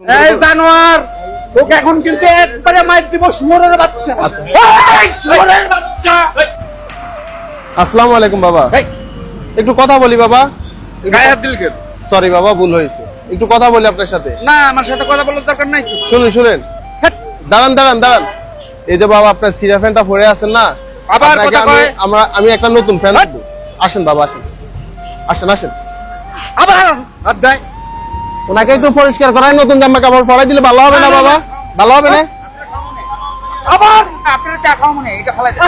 এই জানোয়ার তোকে এখন কিন্তু একবারে মাইর দিব শুয়োরের বাচ্চা। এই, শুয়োরের বাচ্চা। আসসালামু আলাইকুম বাবা। একটু কথা বলি বাবা। গায়ে হাত দিল কেন? সরি বাবা ভুল হয়েছে। একটু কথা বলি আপনার সাথে। না আমার সাথে কথা বলার দরকার নাই। শুনুন শুনেন। দাঁড়ান দাঁড়ান দাঁড়ান। এই যে বাবা আপনার সিরা ফ্যানটা পরে আছেন না? আবার কথা আমি কয়? আমরা আমি একটা নতুন ফ্যান আসেন বাবা আসেন। আসেন আসেন। আবার দেয়। ওনাকে একটু পরিষ্কার করাই নতুন জামা কাপড় পরাই দিলে ভালো হবে না বাবা? ভালো হবে না? আবার আপনার চা খাওয়া মনে এটা ফেলা যায়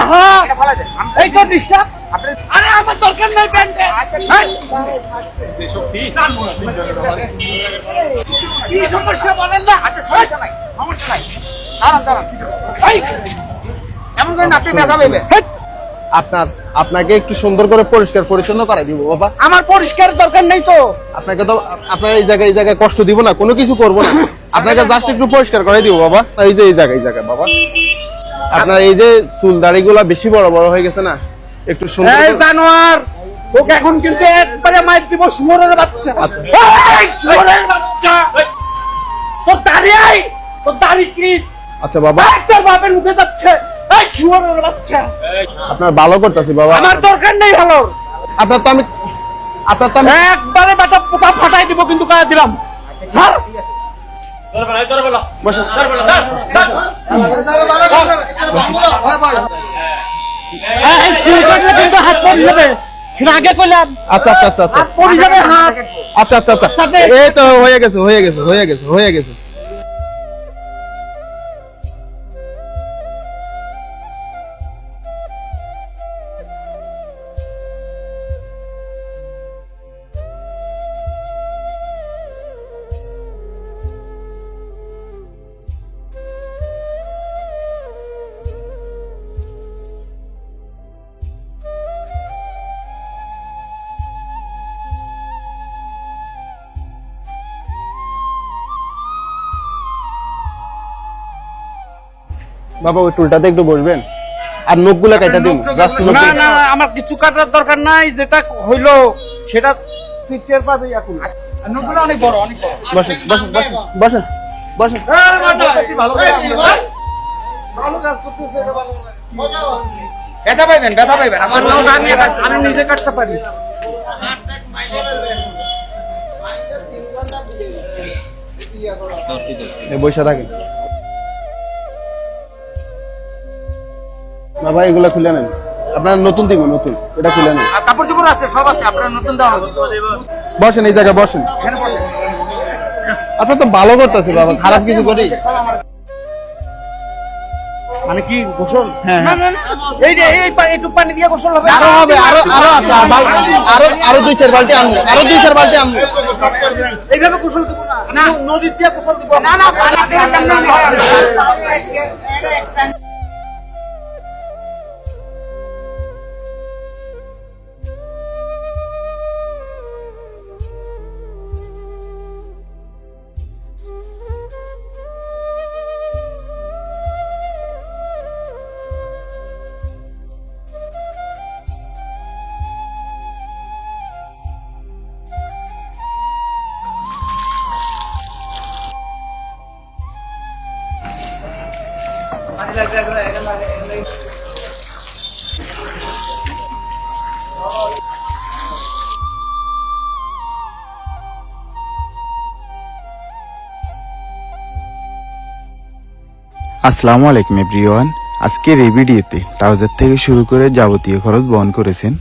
এটা ফেলা যায় এই তো ডিস্টার্ব আরে আমার দরকার নাই প্যান্টে। এই, কি সমস্যা বলেন না? আচ্ছা সমস্যা নাই সমস্যা নাই। দাঁড়ান দাঁড়ান। এমন করেন আপনি ব্যথা পাইবেন। হেৎ, আপনার আপনাকে একটু সুন্দর করে পরিষ্কার পরিচ্ছন্ন করাই দিব বাবা। আমার পরিষ্কার দরকার নেই তো। আপনাকে তো আপনার এই জায়গায় এই জায়গায় কষ্ট দিব না কোনো কিছু করব না। আপনাকে জাস্ট একটু পরিষ্কার করে দিব বাবা। এই যে এই জায়গায় এই জায়গায় বাবা। আপনার এই যে চুল দাড়ি গুলা বেশি বড় বড় হয়ে গেছে না একটু সুন্দর এই করে- জানোয়ার তোকে এখন কিন্তু একবারে মাইর দিব শুয়োরের বাচ্চা। এই, শুয়োরের বাচ্চা। তোর দাঁড়িয়ে আই তোর দাড়ি কি? আচ্ছা বাবা। তোর বাপের মুখে যাচ্ছে। এই শুয়োরের বাচ্চা। আপনার ভালো করতেছি বাবা। আমার দরকার নেই ভালো। আপনার তো আমি আপনার তো আমি একবারে বেটা পোতা ফাটাই দিব কিন্তু কাজ দিলাম। স্যার। আগে কইলাম। আচ্ছা আচ্ছা আচ্ছা আচ্ছা। আচ্ছা আচ্ছা আচ্ছা, এই তো হয়ে গেছে হয়ে গেছে হয়ে গেছে হয়ে গেছে। বাবা ওই টুলটাতে একটু বসবেন। আর নখগুলো কাটা দিন না না আমার কিছু কাটার দরকার নাই যেটা হইল সেটা তুই টের পাবি এখন। আর নখগুলো অনেক বড় অনেক বড়। বসেন বসেন বসেন বসেন বসেন। ভালো করে ব্যথা পাইবেন ব্যথা পাইবেন। আমার আমি আমি নিজে কাটতে পারি। বসে বাবা এগুলা খুলে নেন আপনার নতুন দিব নতুন এটা খুলে নেন আর কাপড় চোপড় আছে সব আছে আপনার নতুন দেওয়া বসেন এই জায়গায় বসেন এখানে বসেন আপনার তো ভালো করতেছে বাবা খারাপ কিছু করি মানে কি গোসল হ্যাঁ এই যে এই একটু পানি দিয়ে গোসল হবে আরও হবে আরও আরও আর আরও আরও দুই চার বালতি আনব আরও দুই চার বালতি আনব এইভাবে গোসল দেবো না না নদীর দিয়ে গোসল দিব না না আসসালামু আলাইকুম এভরিওয়ান। আজকের এই ভিডিওতে ট্রাউজার থেকে শুরু করে যাবতীয় খরচ বহন করেছেন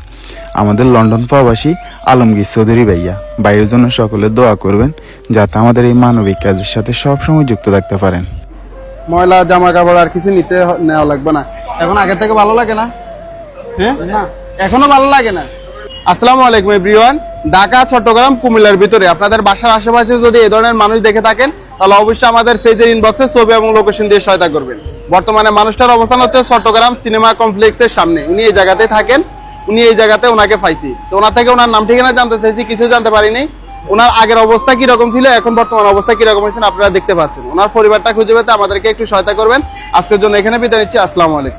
আমাদের লন্ডন প্রবাসী আলমগীর চৌধুরী ভাইয়া। বাইরের জন্য সকলে দোয়া করবেন, যাতে আমাদের এই মানবিক কাজের সাথে সবসময় যুক্ত থাকতে পারেন। ময়লা জামা কাপড় আর কিছু নিতে নেওয়া লাগবে না। এখন আগে থেকে ভালো লাগে না? হ্যাঁ? এখনও ভালো লাগে না? আসসালামু আলাইকুম এভরিওয়ান ঢাকা চট্টগ্রাম কুমিল্লার ভিতরে। আপনাদের বাসার আশেপাশে যদি এই ধরনের মানুষ দেখে থাকেন তাহলে অবশ্যই আমাদের পেজের ইনবক্সে ছবি এবং লোকেশন দিয়ে সহায়তা করবেন। বর্তমানে মানুষটার অবস্থান হচ্ছে চট্টগ্রাম সিনেমা কমপ্লেক্সের সামনে। উনি এই জায়গাতে থাকেন উনি এই জায়গাতে ওনাকে পাইছি। তো ওনার থেকে ওনার নাম ঠিকানা জানতে চাইছি কিছু জানতে পারিনি। ওনার আগের অবস্থা কি রকম ছিল, এখন বর্তমান অবস্থা কি রকম আপনারা দেখতে পাচ্ছেন। ওনার পরিবারটা খুঁজে পেতে আমাদেরকে একটু সহায়তা করবেন। আজকের জন্য এখানে বিদায় নিচ্ছি। আসসালামু আলাইকুম।